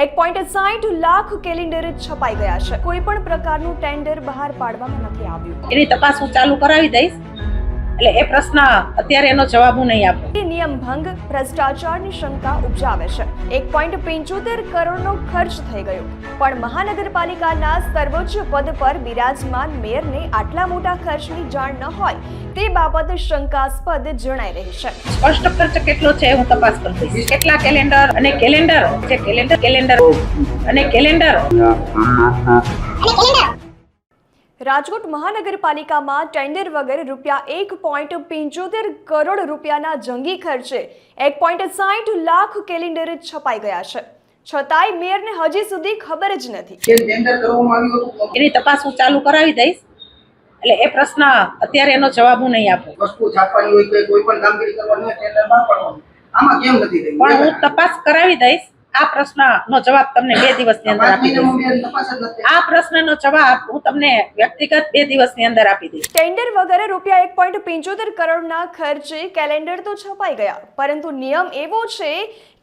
એક પોઈન્ટ સાઠ લાખ કેલેન્ડર છપાઈ ગયા છે. કોઈ પણ પ્રકારનું ટેન્ડર બહાર પાડવામાં નથી આવ્યું. એની તપાસ હું ચાલુ કરાવી દઈશ. એટલે એ પ્રશ્ન અત્યારે એનો જવાબ હું નહીં આપું. નિયમ ભંગ ભ્રષ્ટાચારની શંકા ઉપજાવે છે. એક પોઈન્ટ પંચોતેર કરોડનો ખર્ચ થઈ ગયો. પણ મહાનગરપાલિકાના સર્વોચ્ચ પદ પર બિરાજમાન મેયરને આટલા મોટા ખર્ચની જાણ ન હોય તે બાબત શંકાસ્પદ જણાઈ રહી છે. સ્પષ્ટ ખર્ચ કેટલો છે હું તપાસ કરું દઈશ કેટલા કેલેન્ડર અને કેલેન્ડર જે કેલેન્ડર કેલેન્ડર અને કેલેન્ડર રાજકોટ મહાનગરપાલિકામાં ટેન્ડર વગર રૂપિયા એક પોઈન્ટ પંચોતેર કરોડ રૂપિયાના જંગી ખર્ચે એક પોઈન્ટ સાઠ લાખ કેલેન્ડર છપાઈ ગયા છે. છતાંય મેયરને હજી સુધી ખબર જ નથી. કેમ ટેન્ડર કરવામાં આવ્યું હતું એની તપાસ હું ચાલુ કરાવી દઈશ. એટલે એ પ્રશ્ન અત્યારે એનો જવાબ હું નહીં આપું. વસ્તુ છાપવાની હોય કોઈ પણ કામગીરી કરવાની હોય ટેન્ડર બહાર પાડવાનું. આમાં કેમ નથી પણ હું તપાસ કરાવી દઈશ. આ પ્રશ્નનો જવાબ તમને બે દિવસની અંદર આપી દઈશ. આ પ્રશ્નનો જવાબ હું તમને વ્યક્તિગત બે દિવસની અંદર આપી દઈશ. ટેન્ડર વગેરે રૂપિયા એક પોઈન્ટ પંચોતેર કરોડના ખર્ચે કેલેન્ડર તો છપાઈ ગયા. પરંતુ નિયમ એવો છે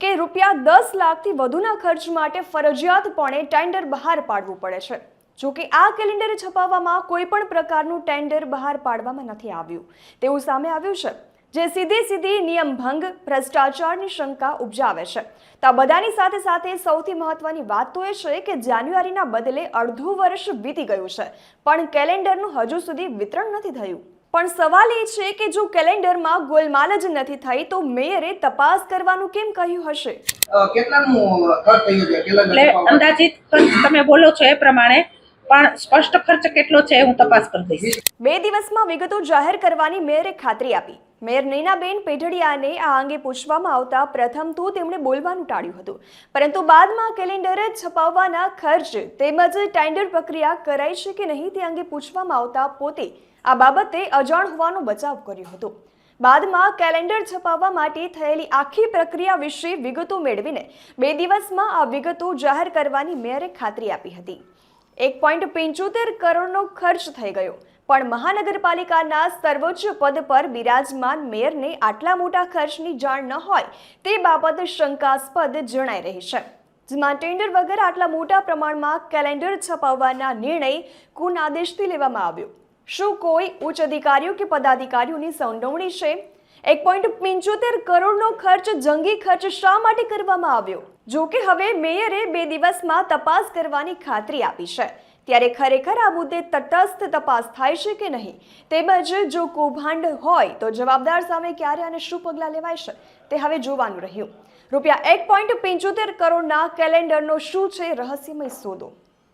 કે રૂપિયા દસ લાખથી વધુના ખર્ચ માટે ફરજિયાતપણે ટેન્ડર બહાર પાડવું પડે છે. જો કે આ કેલેન્ડર છપાવવામાં કોઈ પણ પ્રકારનું ટેન્ડર બહાર પાડવામાં નથી આવ્યું. તેવું સામે આવ્યું છે. જે સીધી સીધી નિયમ ભંગ ભ્રષ્ટાચારની શંકા ઉપજાવે છે. તો બધાની સાથે સાથે સૌથી મહત્વની વાત તો એ છે કે જાન્યુઆરીના બદલે અડધું વર્ષ વીતી ગયું છે. પણ કેલેન્ડરનું હજુ સુધી વિતરણ નથી થયું. પણ સવાલ એ છે કે જો કેલેન્ડરમાં ગોલમાલ જ નથી થઈ તો મેયરે તપાસ કરવાનું કેમ કહ્યું હશે? અંદાજિત તમે બોલો છો એ પ્રમાણે પણ સ્પષ્ટ ખર્ચ કેટલો છે હું તપાસ કરી દઈશ. બે દિવસમાં વિગતો જાહેર કરવાની મેયરે ખાતરી આપી. મેયર નૈનાબેન પેઢડિયાને આ અંગે પૂછવામાં આવતા પ્રથમ તો તેમણે બોલવાનું ટાળ્યું હતું. પરંતુ બાદમાં કેલેન્ડર છપાવવાના ખર્ચ તેમજ ટેન્ડર પ્રક્રિયા કરાઈ છે કે નહીં તે અંગે પૂછવામાં આવતા પોતે આ બાબતે અજાણ હોવાનો બચાવ કર્યો હતો. બાદમાં કેલેન્ડર છપાવવા માટે થયેલી આખી પ્રક્રિયા વિશે વિગતો મેળવીને બે દિવસમાં આ વિગતો જાહેર કરવાની મેયરે ખાતરી આપી હતી. એક પોઈન્ટ પંચોતેર કરોડનો ખર્ચ થઈ ગયો. પણ મહાનગરપાલિકાના સર્વોચ્ચ પદ પર બિરાજમાન મેયરને આટલા મોટા ખર્ચની જાણ ન હોય તે બાબત શંકાસ્પદ જણાઈ રહી છે. જેમાં ટેન્ડર વગર આટલા મોટા પ્રમાણમાં કેલેન્ડર છપાવવાના નિર્ણય કોના આદેશથી લેવામાં આવ્યો. શું કોઈ ઉચ્ચ અધિકારીઓ કે પદાધિકારીઓની સંડોવણી છે? એક પોઈન્ટ પંચોતેર કરોડનો ખર્ચ જંગી ખર્ચ શા માટે કરવામાં આવ્યો? જો કે હવે મેયરે બે દિવસમાં તપાસ કરવાની ખાતરી આપી છે. ત્યારે ખરેખર આ મુદ્દે તટસ્થ તપાસ થાય છે કે નહીં? તેમજ જો કૌભાંડ હોય તો જવાબદાર સામે ક્યારે અને શું પગલાં લેવાય છે તે હવે જોવાનું રહ્યું. રૂપિયા એક પોઈન્ટ પંચોતેર કરોડના કેલેન્ડરનો શું છે રહસ્યમય સોદો?